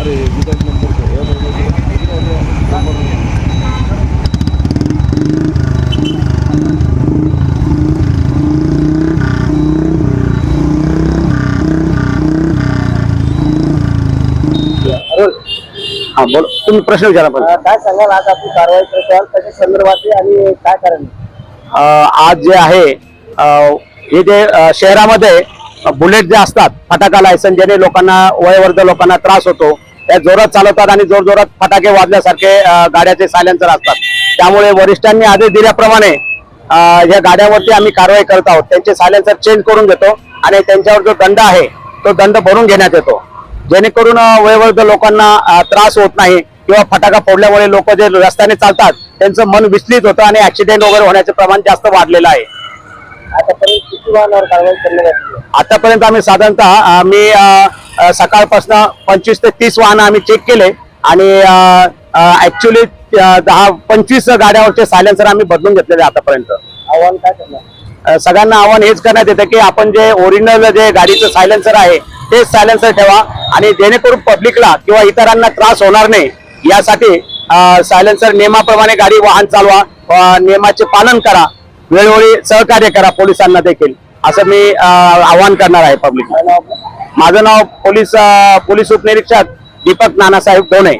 अरे हा बोल. तुम्ही प्रश्न विचारा पण काय सांगाल? आज आपली कारवाई करताल त्याच्या संदर्भात आणि काय कारण आज जे आहे हे जे शहरामध्ये बुलेट जे असतात फटाका लायसन ज्याने लोकांना वयवर्ध लोकांना त्रास होतो त्या जोरात चालवतात आणि जोर जोरात फटाके वाजल्यासारखे गाड्याचे सायलेन्सर असतात. त्यामुळे वरिष्ठांनी आदेश दिल्याप्रमाणे या गाड्यावरती आम्ही कारवाई करत आहोत. त्यांचे सायलेन्सर चेंज करून घेतो आणि त्यांच्यावर जो दंड आहे तो दंड भरून घेण्यात येतो. जेणेकरून वयोवृद्ध लोकांना त्रास होत नाही किंवा फटाका फोडल्यामुळे लोक जे रस्त्याने चालतात त्यांचं मन विचलित होतं आणि ऍक्सिडेंट वगैरे होण्याचे प्रमाण जास्त वाढलेलं आहे. आतापर्यंत किती वाहनावर कारवाई करण्यात आली आहे? आतापर्यंत आम्ही साधारणतः आम्ही सकाळपासून पंचवीस ते तीस वाहनं आम्ही चेक केले आणि ऍक्च्युली दहा पंचवीस गाड्यावरचे सायलेन्सर आम्ही बदलून घेतलेले आतापर्यंत. आव्हान काय करणार? सगळ्यांना आव्हान हेच करण्यात येतं की आपण जे ओरिजिनल जे गाडीचं सायलेन्सर आहे तेच सायलेन्सर ठेवा. आणि जेणेकरून पब्लिकला किंवा इतरांना त्रास होणार नाही यासाठी सायलेन्सर नियमाप्रमाणे गाडी वाहन चालवा नियमाचे पालन करा वेळोवेळी सहकार्य करा पोलिसांना देखील असं मी आवाहन करणार आहे पब्लिकला माझं नाव पोलीस पोलीस उपनिरीक्षक दीपक नानासाहेब डोणे